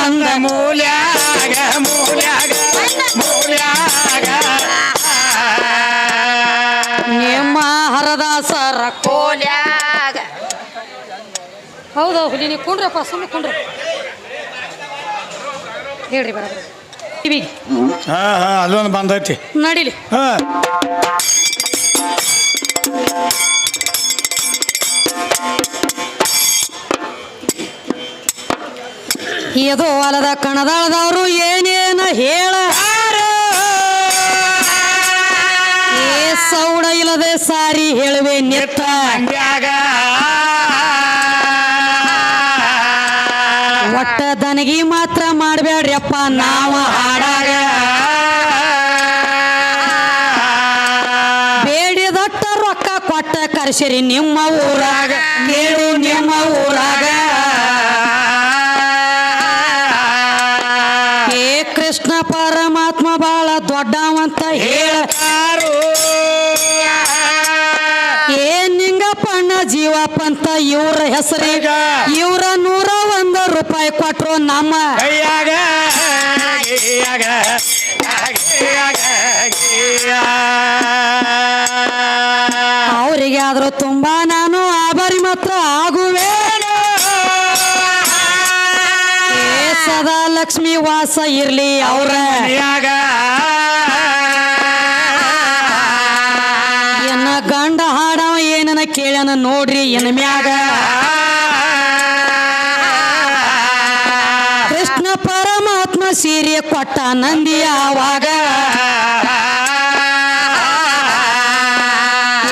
ಬಂದ ಮೂಲ್ಯಾಗ ಮೂಲ್ಯಾಗ ಮೂಲ್ಯಾಗ. ನಿಮ್ಮ ಹರದಾಸರ ಕೋಲ್ಯಾಗ. ಹೌದು ಹುಲಿ ನೀವು ಕುಂಡ್ರಪ್ಪ ಸುಮ್ಮನೆ ಕುಂಡ್ರಿ. ಹೇಳ್ರಿ ಬರ ಕಿವಿಗೆ ಹಾ ಹಾ ಅಲ್ಲೊಂದು ಬಂದೈತಿ. ನಡೀಲಿ. ಹಾ. ಇದು ಹೊಲದ ಕಣದಾಳದವರು ಏನೇನು ಹೇಳ? ಸೌಡ ಇಲ್ಲದೆ ಸಾರಿ ಹೇಳುವೆ ಹಂಗ್ಯಾಗ ಒಟ್ಟ ದನಗಿ ಮಾತ್ರ ಮಾಡಬೇಡ್ರಿಯಪ್ಪ ನಾವ. ಹಾಡಾಗ ಬೇಡಿದಟ್ಟ ರೊಕ್ಕ ಕೊಟ್ಟ ಕರ್ಸಿರಿ ನಿಮ್ಮ ಊರಾಗ. ಕೃಷ್ಣ ಪರಮಾತ್ಮ ಬಾಳ ದೊಡ್ಡವಂತ ಹೇಳ ಏನ್ ನಿಂಗಪ್ಪಣ್ಣ ಜೀವಪ್ಪಂತ ಇವ್ರ ಹೆಸರೀಗ ಇವ್ರ ನೂರ ಒಂದು ರೂಪಾಯಿ ಕೊಟ್ರು ನಮ್ಮ ಕೈಯಾಗ ಅವರಿಗೆ ಆದ್ರೂ ತುಂಬಾ ನಾನು ಆಭಾರಿ ಮಾತ್ರ ಆಗುವೆ. ಲಕ್ಷ್ಮಿ ವಾಸ ಇರ್ಲಿ ಅವ್ರ. ಮನ್ಯಾಗ. ಎನ್ನ ಗಂಡ ಹಾಡವ ಏನನ ಕೇಳನ ನೋಡ್ರಿ ಎನ್ ಮ್ಯಾಗ. ಕೃಷ್ಣ ಪರಮಾತ್ಮ ಸೀರೆ ಕೊಟ್ಟ ನಂದಿ ಆವಾಗ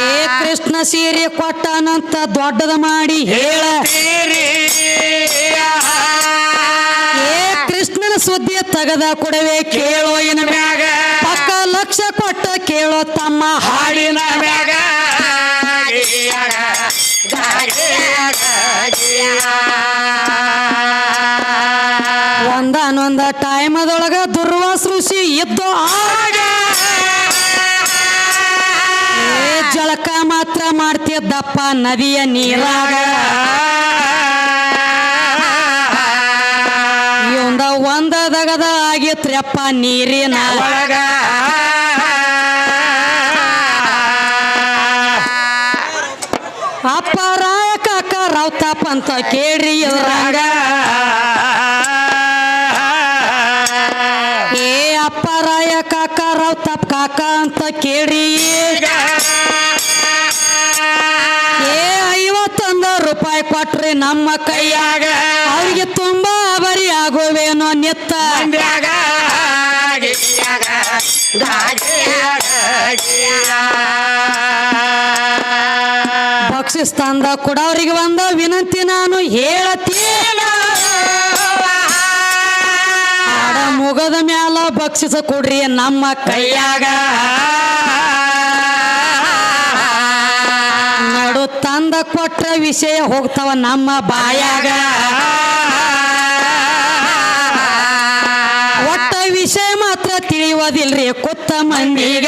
ಏ ಕೃಷ್ಣ ಸೀರೆ ಕೊಟ್ಟನಂತ ದೊಡ್ಡದ ಮಾಡಿ ಹೇಳ. ತಗದ ಕೊಡವೆ ಕೇಳೋ ಇನ ಮ್ಯಾಗ. ಪಕ್ಕ ಲಕ್ಷ ಕೊಟ್ಟ ಕೇಳೋ ತಮ್ಮ ಹಾಡಿ ಹಾಡಿನ ಮ್ಯಾಗ. ಒಂದನೊಂದ ಟೈಮದೊಳಗ ದುರ್ವಾಸ ಋಷಿ ಇದ್ದು ಆಗ. ಜಳಕ ಮಾತ್ರ ಮಾಡ್ತಿದ್ದಪ್ಪ ನದಿಯ ನೀರಾಗ. ಒಂದ ಆಗಿತ್ರಪ್ಪ ನೀರಿನ. ಒಳಗ. ಅಪ್ಪ ರಾಯ ಕಾಕ ರಾವ್ತಪ್ಪ ಅಂತ ಕೇಳ್ರಿ ಇದ್ರಾಗ ಏ ಅಪ್ಪ ರಾಯ ಕಾಕ ರಾವ್ತಪ್ಪ ಕಾಕ ಅಂತ ಕೇಳಿ. ಏ ಐವತ್ತೊಂದು ರೂಪಾಯಿ ಕೊಟ್ರಿ ನಮ್ಮ ಕೈಯಾಗ. ಬರಿ ನೆತ್ತ ಪಕ್ಷಿಸ್ತಾನದ. ಬಕ್ಷಿಸ್ತಂದ ಕೊಡವ್ರಿಗೆ ಒಂದ ವಿನಂತಿ ನಾನು ಹೇಳತೀನ ಮುಗದ ಮ್ಯಾಲ ಬಕ್ಷಿಸ ಕೊಡ್ರಿ ನಮ್ಮ ಕೈಯಾಗ ನಡು ತಂದ ಕೊಟ್ಟ ವಿಷಯ ಹೋಗ್ತಾವ ನಮ್ಮ ಬಾಯಾಗ ವಿಷಯ ಮಾತ್ರ ತಿಳಿಯೋದಿಲ್ರಿ ಕೊತ್ತ ಮಂದಿಗ.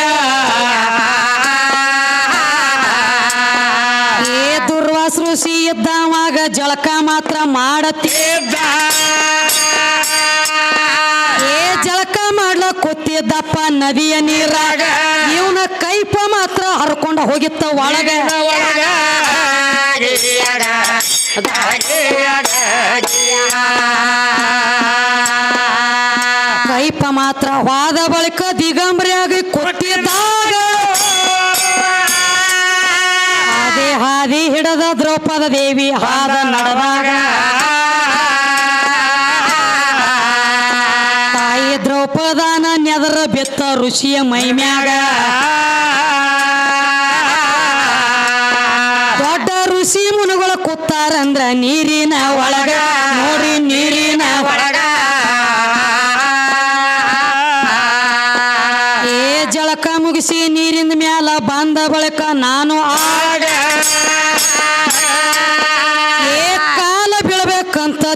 ಏ ದುರ್ವಾಸ ಋಷಿ ಇದ್ದಾವಾಗ ಜಳಕ ಮಾತ್ರ ಮಾಡತ್ತಿದ್ದ ಏ ಜಳಕ ಮಾಡ್ಲ ಕೊತ್ತಿದ್ದಪ್ಪ ನದಿಯ ನೀರಾಗ. ಇವನ ಕೈಪ ಮಾತ್ರ ಹರ್ಕೊಂಡು ಹೋಗಿತ್ತ ಒಳಗ. ಒಳಗ. ಹೋದ ಬಳಿಕ ದಿಗಂಬರಿಯಾಗಿ ಕೊಟ್ಟಿದ್ದಾಗ ಅದೇ ಹಾದಿ ಹಿಡದ ದ್ರೌಪದ ದೇವಿ ಹಾದ ನಡೆದಾಗ ತಾಯಿ ದ್ರೌಪದನ ನೆದರ ಬೆತ್ತ ಋಷಿಯ ಮೈಮ್ಯಾಗ ದೊಡ್ಡ ಋಷಿ ಮುನುಗಳು ಕೂತಾರಂದ್ರ ನೀರಿನ ಒಳಗ.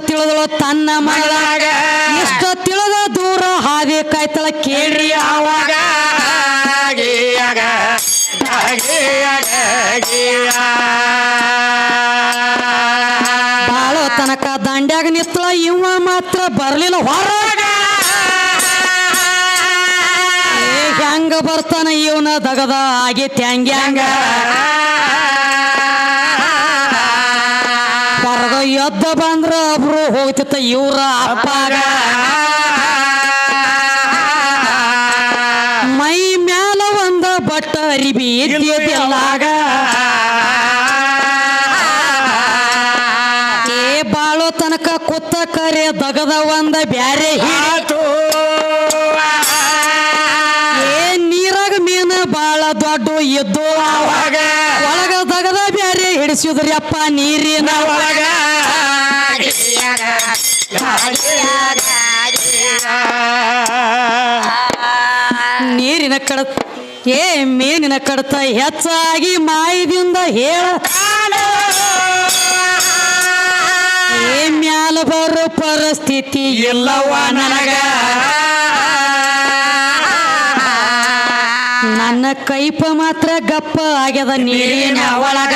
ತಿಳಿದಳು ತನ್ನ ಮಗಳಾಗ ಎಷ್ಟು ತಿಳಿದ ದೂರ ಹಾದಿ ಕಾಯ್ತಳ ಕೇಳ್ರಿ ಆವಾಗ. ಬಾಳೋ ತನಕ ದಂಡ್ಯಾಗ ನಿಂತ ನಿತ್ತಳ ಇವ ಮಾತ್ರ ಬರ್ಲಿಲ್ಲ ಹೊರಗ. ಹೆಂಗ ಬರ್ತಾನ ಇವನ ದಗದ? ಆಗಿ ಹಂಗೆ ಎದ್ದ ಬಂದ್ರ ಒಬ್ರು ಹೋಗ್ತಿತ್ತ ಇವ್ರ ಅಪ್ಪಾಗ ಮೈ ಮ್ಯಾಲ ಒಂದ ಬಟ್ಟ ಅರಿಬಿ ಎಲ್ಲಾಗ ಏ ಬಾಳೋ ತನಕ ಕುತ್ತ ಕರೆ ದಗದ ಒಂದ ಬ್ಯಾರೆ ಏ ನೀರಾಗ ಮೀನ ಬಾಳ ದೊಡ್ಡ ಎದ್ದು ಒಳಗ. ದಗದ ಬ್ಯಾರೆ ಹಿಡಿಸಿದ್ರಿ ಅಪ್ಪ ನೀರಿನ. ಒಳಗ. ಕಡತ ಏ ಮೀನಿನ ಕಡತ ಹೆಚ್ಚಾಗಿ ಮಾಯದಿಂದ ಹೇಳ. ಏ, ಮ್ಯಾಲ ಬರೋ ಪರಿಸ್ಥಿತಿ ಎಲ್ಲವ ನನಗ. ನನ್ನ ಕೈಪ ಮಾತ್ರ ಗಪ್ಪ ಆಗ್ಯದ ನೀರಿನ ಒಳಗ.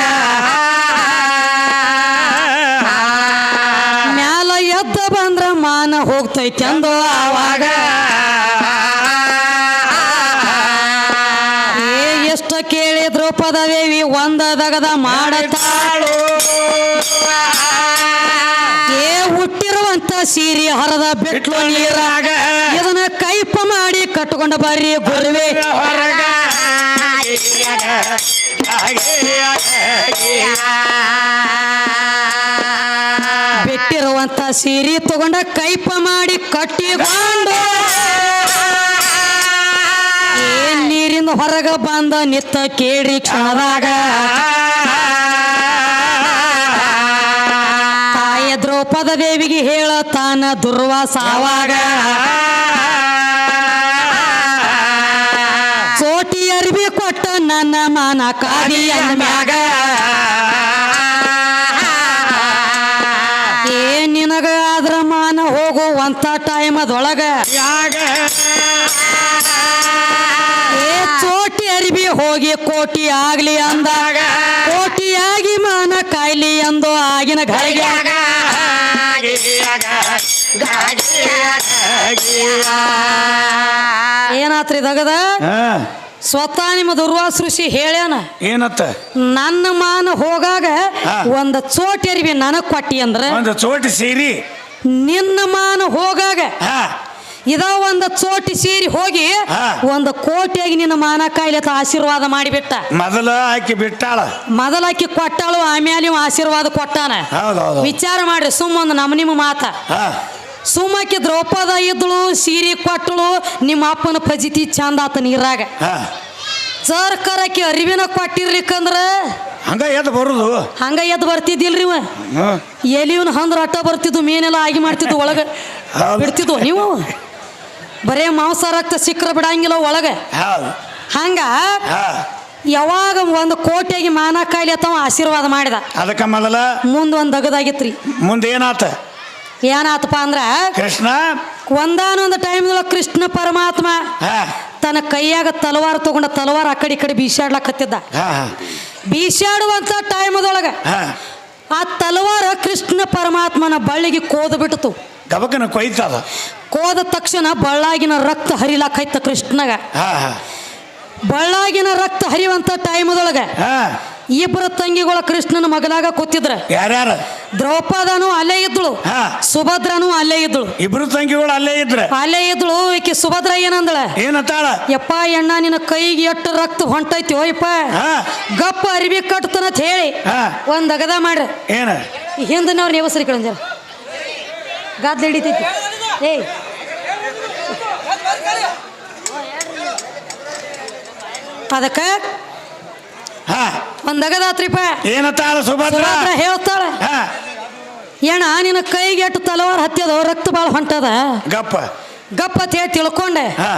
ಮ್ಯಾಲ ಎದ್ದ ಬಂದ್ರ ಮಾನ ಹೋಗ್ತೈತೆ ಅಂದು ಆವಾಗ. ದೇವಿ ಒಂದ ದಗದ ಮಾಡತಾಳು. ಏ ಹುಟ್ಟಿರುವಂತ ಸೀರಿ ಹರದ ಬಿಟ್ಲು ನೀರಾಗ ಇದನ್ನ ಕೈಪ ಮಾಡಿ ಕಟ್ಕೊಂಡ ಬರ್ರಿ ಗುರುವೆ. ಹೊರಗ. ಬಿಟ್ಟಿರುವಂತ ಸೀರೆ ತಗೊಂಡ ಕೈಪ ಮಾಡಿ ಕಟ್ಟಿಕೊಂಡು. ನೀರಿಂದ ಹೊರಗ ಬಂದ ನಿತ್ತ ಕೇಳಿ ಕ್ಷಣದಾಗ. ತಾಯ ದ್ರೌಪದ ದೇವಿಗೆ ಹೇಳತಾನ ದುರ್ವಾಸಾವಾಗ. ಸೋಟಿ ಅರಿವಿ ಕೊಟ್ಟ ನನ್ನ ಮಾನ ಕಾದಿಯ ಮ್ಯಾಗ. ಹೋಗಿ ಕೋಟಿ ಆಗ್ಲಿ ಅಂದಾಗ ಕೋಟಿಯಾಗಿ ಮಾನ ಕಾಯ್ಲಿ ಎಂದು ಆಗಿನ ಗಳಿಗೆ ಏನಾತ್ರಿ ದಗದ? ಸ್ವತಃ ನಿಮ್ಮ ದುರ್ವಾಸ ಋಷಿ ಹೇಳ್ಯಾನ ಏನತ್ತ? ನನ್ನ ಮಾನ ಹೋಗಾಗ. ಒಂದ ಚೋಟಿ ಅರಿವಿ ನನಗ್ ಕೊಟ್ಟಿ ಅಂದ್ರೆ ಒಂದು ಚೋಟಿ ಸೀರಿ. ನಿನ್ನ ಮಾನ ಹೋಗಾಗ ಇದ ಒಂದು ಚೋಟಿ ಸೇರಿ ಹೋಗಿ ಹಾ. ಒಂದು ಕೋಟಿಯಾಗಿ ನಿನ್ನ ಮಾನ ತ ಆಶೀರ್ವಾದ ಮಾಡಿಬಿಟ್ಟ. ಮೊದಲ ಆಕಿ ಬಿಟ್ಟಾಳ. ಮೊದಲಾಕಿ ಕೊಟ್ಟಾಳು ಆಮೇಲೆ ಇವ ಆಶೀರ್ವಾದ ಕೊಟ್ಟಾನ. ಹೌದೌದು ವಿಚಾರ ಮಾಡ್ರಿ ಸುಮ್ಮ ಒಂದು ನಮ್ಮ ನಿಮ್ಮ ಮಾತ. ಹಾ. ಸುಮ್ಮಕ್ಕೆ ದ್ರೌಪದ ಇದ್ದಳು ಸೀರೆ ಕೊಟ್ಟಳು ನಿಮ್ಮ ಅಪ್ಪನ ಫಜಿತಿ ಚಂದ ಆತ ನೀರಾಗ. ಹಾ. ಸರ್ಕಾರಕ್ಕೆ ಅರಿವಿನ ಕೊಟ್ಟಿರ್ಲಿಕ್ಕಂದ್ರ? ಹಂಗ ಎದ್ದು ಬರುದು. ಹಂಗ ಎದ್ದು ಬರ್ತಿದ್ದಿಲ್ರಿ ಇವ? ಹ್ಮ್. ಎಲಿವನ್ ಹಂದ್ರ ಅಟ್ಟ ಬರ್ತಿದ್ವು ಮೀನೆಲ್ಲ ಆಗಿ ಮಾಡ್ತಿದ್ವು ಒಳಗ. ಹೌದು. ಬಿಡ್ತಿದ್ವು ನೀವು? ಬರೇ ಮಾಂಸ ರಕ್ತ ಸಿಕ್ಕರೆ ಬಿಡಂಗಿಲ್ಲ ಒಳಗೆ. ಹೌದು. ಹಂಗ ಯಾವಾಗ ಒಂದು ಕೋಟೆಗೆ ಮಾನ ಕಾಯಿಲೆ ಅಥವಾ ಆಶೀರ್ವಾದ ಮಾಡಿದ. ಅದಕ್ಕೆ ಮೊದಲ ಮುಂದ್ ಒಂದ್ ದಗದಾಗಿತ್ರಿ. ಮುಂದೆ ಏನಾತ? ಏನಾತಪ್ಪ ಅಂದ್ರ ಕೃಷ್ಣ. ಒಂದಾನೊಂದು ಟೈಮ್ದೊಳಗೆ ಕೃಷ್ಣ ಪರಮಾತ್ಮ ತನ್ನ ಕೈಯಾಗ ತಲವಾರ ತಗೊಂಡ ತಲವಾರ ಆ ಕಡೆ ಈ ಕಡೆ ಬೀಸಾಡ್ಲಕತ್ತಿದ್ದ. ಬೀಸಾಡುವಂತ ಟೈಮ್ದೊಳಗ ಆ ತಲವಾರ ಕೃಷ್ಣ ಪರಮಾತ್ಮನ ಬಳ್ಳಿಗೆ ಕೋದು ಬಿಟ್ಟಿತು. ಗಬಕನ ಕೊಯ್ತದ. ಕೋದ ತಕ್ಷಣ ಬಳ್ಳಾಗಿನ ರಕ್ತ ಹರಿಲಾಕೈತ ಕೃಷ್ಣಗ. ಹಾ ಹಾ. ಬಳ್ಳಾಗಿನ ರಕ್ತ ಹರಿಯುವಂತ ಟೈಮದೊಳಗೆ ಹಾ. ಇಬ್ಬರ ತಂಗಿಗಳ ಕೃಷ್ಣನ ಮಗನಾಗ ಕೂತಿದ್ರ. ಯಾರ್ಯಾರ? ದ್ರೌಪದನು ಅಲ್ಲೇ ಇದ್ಳು ಹಾ. ಸುಭದ್ರನು ಅಲ್ಲೇ ಇದ್ಳು ಇಬ್ರು ತಂಗಿಗಳು ಅಲ್ಲೇ ಇದ್ರ? ಅಲ್ಲೇ ಇದ್ಳು ಈಕೆ ಸುಭದ್ರ ಏನಂದಳ? ಏನತ್ತಾಳ? ಯಪ್ಪ ಎಣ್ಣ ನಿನ್ನ ಕೈಗೆ ಎಷ್ಟು ರಕ್ತ ಹೊಂಟೈತಿ ಓಯಪ್ಪ ಹಾ. ಗಪ್ಪ ಅರಿವಿ ಅಂತ ಹೇಳಿ ಹಾ. ಒಂದ್ ಅಗದ ಮಾಡ್ರಿ. ಏನ? ಹಿಂದಿನವ್ರ ನೇವಸರಿ ಕಳಂಜರ ಗಾದ್ಲ ಹಿಡಿತೈತಿ ಏಯ್. ಅದಕ್ಕ ಅಗದಾತ್ರಿಪ್ಪ ಏನತ್ತಾಳ ಸುಭದ್ರ? ಹೇಳ್ತಾಳ ಏಣ ನಿನ್ನ ಕೈಗೆ ಎಟ್ಟು ತಲವಾರ ಹತ್ತಿದ ರಕ್ತ ಬಾಳ ಹೊಂಟದ. ಗಪ್ಪ. ಗಪ್ಪ ತಿಳ್ಕೊಂಡೆ. ಹಾ.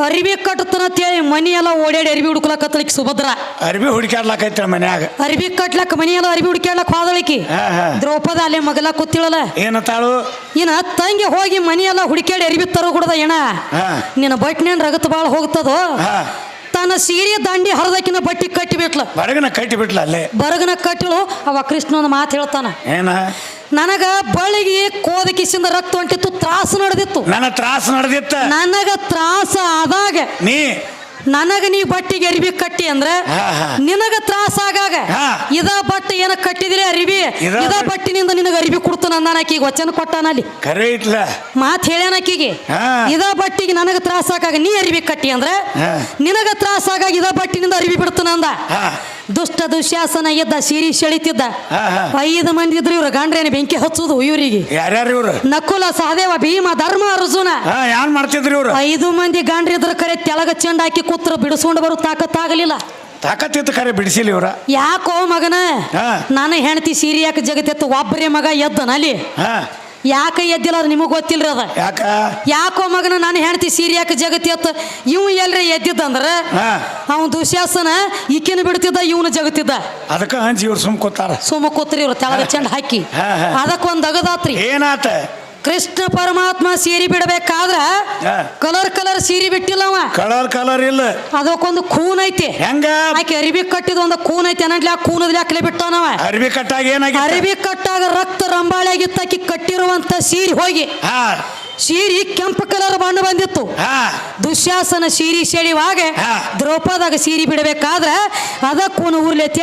ಅರಿವಿ ಕಟ್ಟತನ ಅಂತೇಳಿ ಮನಿ ಎಲ್ಲ ಓಡಾಡಿ ಅರಿವಿ ಹುಡುಕ್ಲಕತ್ತಲಿಕ್ಕೆ ಸುಭದ್ರ. ಅರ್ಬಿ ಹುಡುಕ್ಯಾಡ್ಲಾಕೈತ್ರ ಮನ್ಯಾಗ. ಅರಿವಿ ಕಟ್ಲಕ್ ಮನಿ ಎಲ್ಲ ಅರಿವಿ ಹುಡುಕ್ಯಾಡ್ಲಕ್ ಹೋದಳಿಕಿ. ಹಾ ಹಾ. ದ್ರೌಪದ ಅಲ್ಲೇ ಮಗಲ ಕೂತಿಳಲ್ಲ. ಏನತ್ತಾಳು ಇನ್ನ ತಂಗಿ ಹೋಗಿ ಮನಿ ಎಲ್ಲ ಹುಡುಕ್ಯಾಡಿ ಅರಿವಿ ತರೋ ಕುಡ್ದ ಏನ ಹಾ. ನಿನ್ನ ಬಟ್ನೇನ್ ರಗತ್ ಬಾಳ ಹೋಗ್ತದೋ? ಹಾ. ತನ್ನ ಸೀರೆ ದಂಡಿ ಹರದಕ್ಕಿನ ಬಟ್ಟಿ ಕಟ್ಟಿ ಬಿಟ್ಲ ಬರಗನ ಕಟ್ಟಿ ಬಿಟ್ಲ ಅಲ್ಲೇ. ಬರಗನ ಕಟ್ಟಿಳು ಅವ ಕೃಷ್ಣನ ಮಾತು ಹೇಳ್ತಾನ. ಏನ? ನನಗ ಬಳಿಗೆ ಕೋದಕಿಸಿಂದ ರಕ್ತ ಹೊಂಟಿತ್ತು ತ್ರಾಸ ನಡೆದಿತ್ತು. ನನ್ನ ತ್ರಾಸ ನಡೆದಿತ್ತ. ನನಗ ತ್ರಾಸ ಆದಾಗ ನೀ? ನನಗ ನೀ ಬಟ್ಟಿಗೆ ಅರಿವಿ ಕಟ್ಟಿ ಅಂದ್ರೆ. ನಿನಗ ತ್ರಾಸ ಆಗಾಗ ಇದ ಬಟ್ಟೆ ಏನ ಕಟ್ಟಿದ್ರೆ ಅರಿವಿ? ಇದ ಬಟ್ಟಿನಿಂದ ನಿನಗ ಅರಿವಿ ಕೊಡ್ತು ನನ್ನ ಆಕಿಗೆ ವಚನ ಕೊಟ್ಟಾನ ಅಲ್ಲಿ. ಕರೆ ಇಟ್ಲ. ಮಾತ್ ಹೇಳ್ಯಾನ ಆಕಿಗೆ. ಇದ ಬಟ್ಟಿಗೆ ನನಗ ತ್ರಾಸ ಆಗಾಗ ನೀ ಅರಿವಿ ಕಟ್ಟಿ ಅಂದ್ರೆ. ನಿನಗ ತ್ರಾಸ ಆಗಾಗ ಇದ ಬಟ್ಟಿನಿಂದ ಅರಿವಿ ಬಿಡ್ತು ನಂದ ದುಷ್ಟ ದುಶ್ಯಾಸನ ಎದ್ದ ಸೀರಿ ಸೆಳಿತಿದ್ದ. ಐದು ಮಂದಿ ಇದ್ರು ಇವ್ರ ಗಂಡ್ರೇನ ಬೆಂಕಿ ಹಚ್ಚುದು ಇವರಿಗೆ. ಯಾರ್ಯಾರು ಇವ್ರು? ನಕುಲ ಸಹದೇವ ಭೀಮ ಧರ್ಮ ಅರ್ಜುನ. ಮಾಡ್ತಿದ್ರಿ ಇವ್ರು? ಐದು ಮಂದಿ ಗಾಂಡ್ರಿದ್ರ ಕರೆ ತೆಳಗ ಚೆಂಡ ಹಾಕಿ ಕೂತ್ರ ಬಿಡಿಸ್ಕೊಂಡು ಬರೋ ತಾಕತ್ತಾಗಲಿಲ್ಲ. ತಾಕತ್ತಿತ್ತು ಕರೆ ಬಿಡಿಸಿಲ್ಲ ಇವ್ರ? ಯಾಕೋ ಮಗನ. ನಾನು ಹೆಂಡತಿ ಸೀರೆ ಯಾಕೆ ಜಗತ್ತಿತ್ತು ಒಬ್ಬರೇ ಮಗ ಎದ್ದನ ಅಲ್ಲಿ ಹಾ. ಯಾಕೆ ಎದ್ದಿಲ್ಲ ಅದು ನಿಮಗೆ ಗೊತ್ತಿಲ್ರಿ ಅದ? ಯಾಕ? ಯಾಕೋ ಮಗನ ನಾನು ಹೆಂಡತಿ ಸೀರೆ ಯಾಕೆ ಜಗತ್ತೆತ್ತ ಇವ್ ಎಲ್ರಿ ಎದ್ದಿದ್ದಂದ್ರ ಅವನ್ ದುಶ್ಯಾಸನ ಈಕಿನ ಬಿಡ್ತಿದ್ದ ಇವನು ಜಗತ್ತಿದ್ದ. ಅದಕ್ಕೆ ಸುಮ್ಮ ಇವ್ರು ಸುಮ್ ಕೂತಾರ. ಸುಮ್ಮ ಕೂತ್ರಿ ಇವ್ರು ತೆಳಗ ಚೆಂಡ ಹಾಕಿ. ಅದಕ್ಕೊಂದು ಅಗದಾತ್ರಿ. ಏನಾತ? ಕೃಷ್ಣ ಪರಮಾತ್ಮ ಸೀರೆ ಬಿಡಬೇಕಾದ್ರ. ಕಲರ್ ಕಲರ್ ಸೀರೆ ಬಿಟ್ಟಿಲ್ಲ ಅವ. ಕಲರ್ ಕಲರ್ ಇಲ್ಲ. ಅದಕ್ಕೊಂದು ಖೂನ್ ಐತಿ. ಹೆಂಗ? ಆಕೆ ಅರಿವಿ ಕಟ್ಟಿದ ಒಂದು ಖೂನ್ ಐತಿ. ಅನ್ನ ಖೂನದ್ಲಿ ಹಾಕ್ಲೆ ಬಿಟ್ಟಾನವ ಅರ್ಬಿ ಕಟ್ಟಾಗ ಏನಾಗಿತ್ತು? ಅರಿವಿ ಕಟ್ಟಾಗ ರಕ್ತ ರಂಬಾಳಿ ಆಗಿತ್ತು ಆಕಿ ಕಟ್ಟಿರುವಂತ ಸೀರೆ ಹೋಗಿ. ಸೀರಿ ಸೀರೆ ಕೆಂಪು ಕಲರ್ ಬಣ್ಣ ಬಂದಿತ್ತು. ಹಾ. ದುಶ್ಯಾಸನ ಸೀರಿ ಸೆಳಿವಾಗ ಹಾ. ದ್ರೌಪದಾಗ ಸೀರೆ ಬಿಡಬೇಕಾದ್ರೆ ಅದಕ್ಕೂನು ಊರ್ಲೈತಿ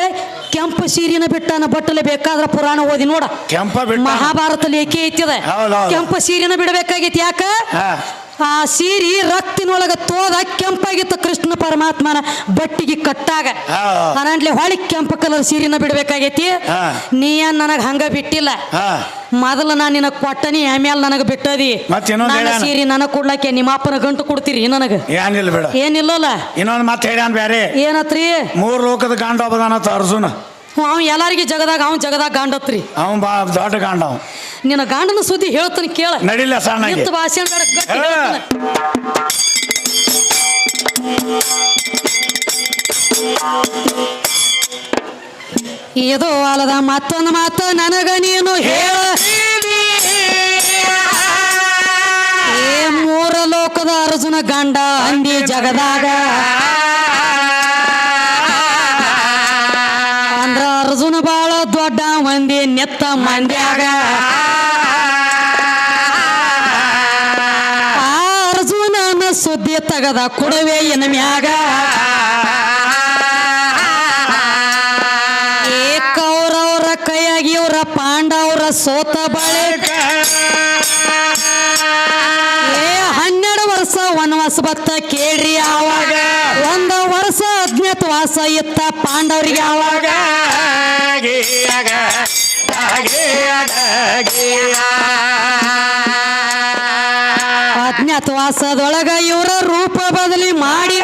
ಕೆಂಪು ಸೀರಿನ ಬಿಟ್ಟಾನ ಬಟ್ಟಲೆ ಬೇಕಾದ್ರ ಪುರಾಣ ಓದಿ ನೋಡ. ಕೆಂಪ ಮಹಾಭಾರತ ಲೇಖಿ ಐತಿದ. ಕೆಂಪು ಸೀರೆನ ಬಿಡಬೇಕಾಗೈತಿ ಯಾಕ? ಆ ಸೀರಿ ರಕ್ತಿನೊಳಗ ತೋದ ಕೆಂಪಾಗಿತ್ತು ಕೃಷ್ಣ ಪರಮಾತ್ಮನ ಬಟ್ಟಿಗೆ ಕಟ್ಟಾಗ. ಅನಂಟ್ಲೆ ಹೊಳಿ ಕೆಂಪು ಕಲರ್ ಸೀರಿನ ಬಿಡ್ಬೇಕಾಗೈತಿ. ನೀ ಏನ್ ನನಗ ಹಂಗ ಬಿಟ್ಟಿಲ್ಲ. ಮೊದಲು ನಾನು ನಿನಗ್ ಕೊಟ್ಟನಿ ಆಮೇಲೆ ನನಗೆ ಬಿಟ್ಟದಿ? ನನ್ನ. ಸೀರಿ ನನಗ್ ಕೊಡ್ಲಕ್ಕೆ ನಿಮ್ಮ ಅಪ್ಪನ ಗಂಟು ಕೊಡ್ತೀರಿ ನನಗ? ಏನಿಲ್ಲ ಬೇಡ. ಏನಿಲ್ಲಲ್ಲ? ಇನ್ನೊಂದು ಮತ್ತೆ ಹೇಳ್ಯಾನ್ ಬ್ಯಾರೆ. ಏನತ್ರಿ? ಮೂರು ಲೋಕದ ಗಾಂಡ ಅರ್ಜುನ. ಅವ್ ಎಲ್ಲಾರಿಗೆ ಜಗದಾಗ ಅವ್ ಜಗದಾಗ ಗಾಂಡತ್ರಿ. ಅವ ಬಾ ದೊಡ್ಡ ಗಾಂಡ ಅವ. ನಿನ್ನ ಗಾಂಡನ ಸುದ್ದಿ ಹೇಳ್ತಾನೆ ಕೇಳ. ನಡಿಲ್ಲ ಸಣ್ಣಗೆ ನಿಂತ ಭಾಷೆ ಹಾ. ಇದು ಅಲ್ಲದ ಮತ್ತೊಂದು ಮಾತು ನನಗ ನೀನು ಹೇಳ. ಏ ಮೂರ ಲೋಕದ ಅರ್ಜುನ ಗಂಡ ಅಂದಿ ಜಗದಾಗ. ಅರ್ಜುನ ಬಾಳ ದೊಡ್ಡ ಮಂದಿ, ನೆತ್ತ ಮಂಡ್ಯಾಗ ಅರ್ಜುನನ ಸುದ್ದಿ ತಗದ ಕೊಡುವೆ ಎನ್ನ ಮ್ಯಾಗ. ಕೌರವ್ರ ಕೈಯಾಗಿ ಇವ್ರ ಪಾಂಡವ್ರ ಸೋತ ಬಳಿಕ ವನವಾಸ ಬತ್ತ ಕೇಳ್ರಿ ಆವಾಗ. ಒಂದು ವರ್ಷ ಅಜ್ಞಾತವಾಸ ಇತ್ತ ಪಾಂಡವ್ರಿಗೆ ಆವಾಗ. ಅಜ್ಞಾತವಾಸದೊಳಗ ಇವರ ರೂಪ ಬದಲಿ ಮಾಡಿ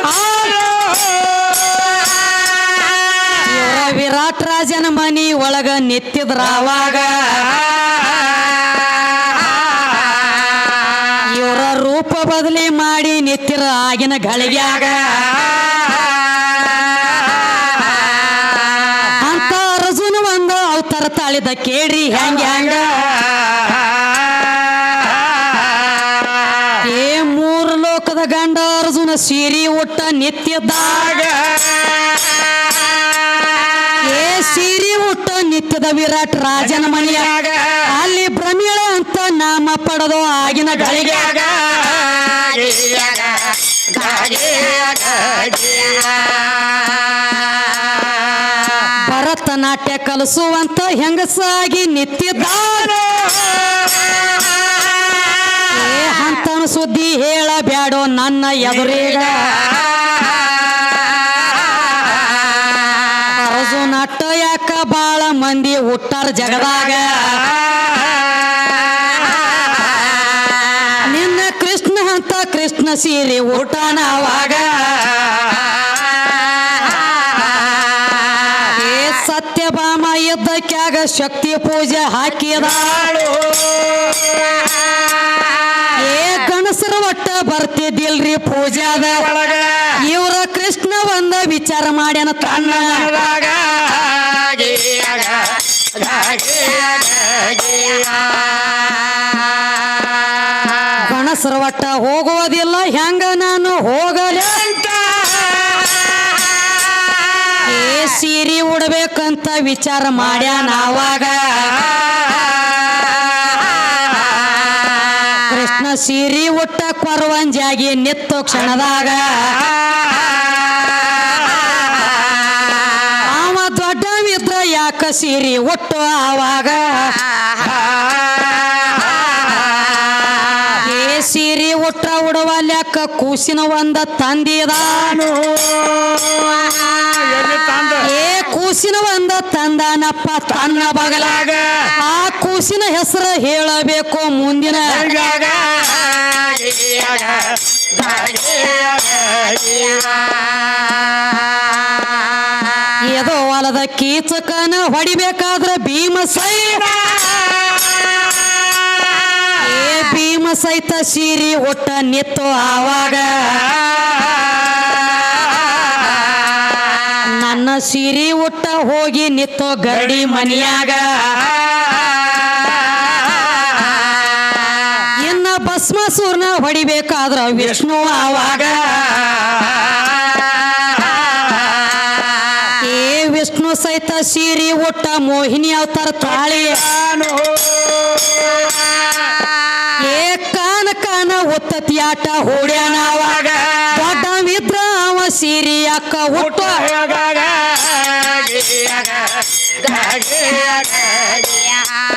ಇವರ ವಿರಾಟ್ ರಾಜನ ಮನಿ ಒಳಗ ನಿತ್ತಿದ್ರ ಅವಾಗ ಇವರ ರೂಪ ಬದಲಿ ಮಾಡಿ ನಿತ್ತಿರ ಆಗಿನ ಗಳಿಗ್ಯಾಗ ಅವತಾರ ಕೇಳ್ರಿ, ಹೆಂಗ ಹೆಂಗ? ಏ ಮೂರು ಲೋಕದ ಗಂಡ ಅರ್ಜುನ ಸೀರಿ ಉಟ್ಟ ನಿತ್ಯದಾಗ. ಏ ಸೀರಿ ಉಟ್ಟ ನಿತ್ಯದ ವಿರಾಟ್ ರಾಜನ ಮನೆಯಾಗ. ಅಲ್ಲಿ ಭ್ರಮಿಳ ಅಂತ ನಾಮ ಪಡೆದು ಆಗಿನ ಗಳಿಗೆ ಕಲಿಸುವಂತ ಹೆಂಗಸಾಗಿ ನಿತ್ಯದಾಗ ಏ ಅಂತನ ಸುದ್ದಿ ಹೇಳಬ್ಯಾಡೋ ನನ್ನ ಎದುರೀಗ. ಅರಸು ನಟ್ಟ ಯಾಕ ಬಾಳ ಮಂದಿ ಹುಟ್ಟಾರ ಜಗದಾಗ. ನಿನ್ನ ಕೃಷ್ಣ ಅಂತ ಕೃಷ್ಣ ಸೀರೆ ಊಟನ ಶಕ್ತಿ ಪೂಜೆ ಹಾಕಿದಾಳು ಏ ಗಣಸರ ಒಟ್ಟ ಬರ್ತಿದ್ದಿಲ್ರಿ ಪೂಜಾದ ಇವರ ಕೃಷ್ಣ ಒಂದ ವಿಚಾರ ಮಾಡ್ಯಾನ ತನ್ನ. ಗಣಸರ ಒಟ್ಟ ಹೋಗೋದಿಲ್ಲ ಹೆಂಗ ನಾನು ಹೋಗಲ ಸೀರೆ ಉಡ್ಬೇಕಂತ ವಿಚಾರ ಮಾಡ್ಯಾನ ಅವಾಗ. ಕೃಷ್ಣ ಸೀರಿ ಉಟ್ಟ ಕೊರವಂಜಾಗಿ ನಿತ್ತು ಕ್ಷಣದಾಗ. ಅವ ದೊಡ್ಡವಿದ್ರ ಯಾಕ ಸೀರಿ ಉಟ್ಟು ಆವಾಗ ಸೀರಿ ಉಟ್ರ ಲೆಕ್ಕ ಕೂಸಿನ ಒಂದ ತಂದಿದ ನಾನು ಎಲ್ಲಿ ತಂದ ಏ ಕೂಸಿನ ಒಂದ ತಂದಾನಪ್ಪ ತನ್ನ ಬಗಲಾಗ. ಆ ಕೂಸಿನ ಹೆಸರು ಹೇಳಬೇಕು ಮುಂದಿನ. ಏದೋ ಹೊಲದ ಕೀಚಕನ ಹೊಡಿಬೇಕಾದ್ರ ಭೀಮ ಸೈನ ಏ ಭೀಮ ಸಹಿತ ಸೀರಿ ಒಟ್ಟ ನಿತ್ತು ಆವಾಗ. ಸೀರಿ ಉಟ್ಟ ಹೋಗಿ ನಿತ್ತೋ ಗರಡಿ ಮನಿಯಾಗ. ಇನ್ನ ಭಸ್ಮಾಸೂರ್ನ ಹೊಡಿಬೇಕಾದ್ರ ವಿಷ್ಣು ಆವಾಗ. ಏ ವಿಷ್ಣು ಸಹಿತ ಸಿರಿ ಉಟ್ಟ ಮೋಹಿನಿ ಅವತಾರ ತಾಳಿ. ಏ ಕಾನ ಕಾನ ಆವಾಗ. ಅವಾಗ ದೊಡ್ಡ ವಿದ್ರ ಅವ ಸೀರಿ ಅಕ್ಕ ಹುಟ್ಟ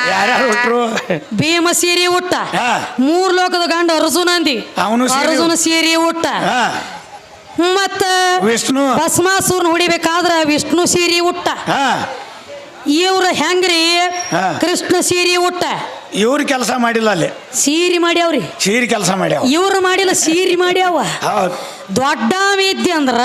ಯಾರ್ಯಾರು ಹುಟ್ರು? ಭೀಮ ಸೀರಿ ಉಟ್ಟ. ಹಾ. ಮೂರ್ ಲೋಕದ ಗಂಡ ಅರ್ಜುನಂದಿ ಅವನು ಸೀರೆ ಅರ್ಜುನ ಸೀರಿ ಉಟ್ಟ. ಹಾ, ಮತ್ತ ವಿಷ್ಣು. ಭಸ್ಮಾಸುರ್ನ ಹೊಡಿಬೇಕಾದ್ರ ವಿಷ್ಣು ಸೀರಿ ಉಟ್ಟ. ಹಾ. ಇವ್ರ ಹೆಂಗ್ರಿ? ಹಾ. ಕೃಷ್ಣ ಸೀರಿ ಉಟ್ಟ. ಇವ್ರು ಕೆಲಸ ಮಾಡಿಲ್ಲ ಅಲ್ಲಿ. ಸೀರಿ ಮಾಡ್ಯಾವ್ರಿ. ಸೀರೆ ಕೆಲಸ ಮಾಡ್ಯಾವ. ಇವ್ರು ಮಾಡಿಲ್ಲ ಸೀರಿ ಮಾಡ್ಯಾವ. ಹೌದು. ದೊಡ್ಡ ವೇದ್ಯ ಅಂದ್ರ